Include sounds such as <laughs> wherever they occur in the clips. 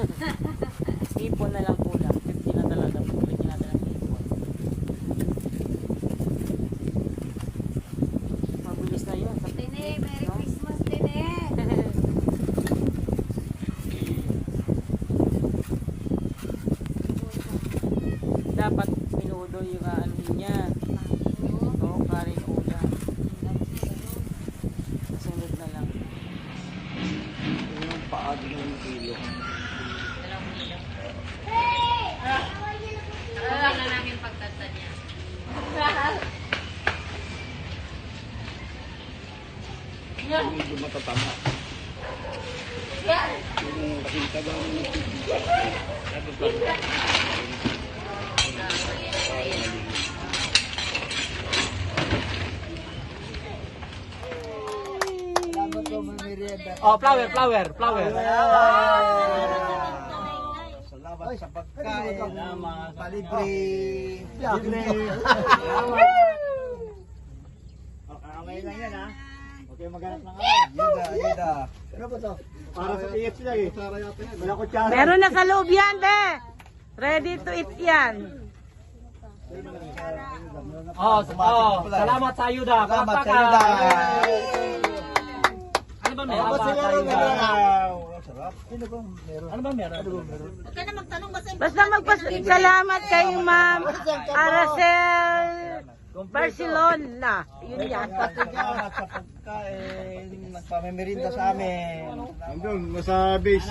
<laughs> Ipon na lang kulang. 50 na talaga. Pagkakas natin ang ipon. Mabilis na yun. Tine, Merry no? Christmas, Tine! <laughs> Dapat pinudo yung ah, ano niya. Oo, karin ulam. Kasunod na lang. Yung paagi kilo. Medyo matatama. Yung ng ba? Oh, flower, flower, flower. Salamat sa pagkain. Salamat. Palibre. Libre. <laughs> Okay lang yan ha. Okay, maghanap lang ako. Ayuda, ayuda. Ano ba to? Para sa KFC lang eh. Wala ko tsara. Meron na sa loob yan, be! Ready to eat yan. Oh, oh, salamat sa ayuda. Salamat sa ayuda. Ano ba meron? Salamat sa ayuda. Sino ba meron? Ano ba meron? Huwag ka na magtanong basta Basta magpasalamat kay Ma'am Aracel Barcelona. Yun yan. Pagkain. Nagpamemerinda sa amin. Andun, nasa base.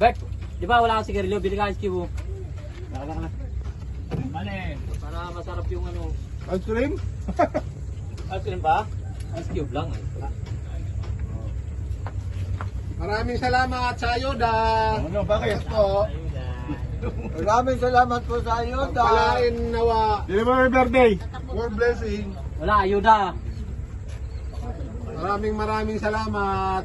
Bert, di ba wala kang sigarilyo? Bili ka ice cube. Nakala ka na. Mali, para masarap yung ano. Ice cream? <laughs> Ice cream ba? Ice cube lang. eh. Maraming salamat sa ayuda. Ano, bakit? Po. <laughs> Maraming salamat po sa ayuda. Palain nawa. May birthday? More blessing. Wala, ayuda. Maraming maraming salamat.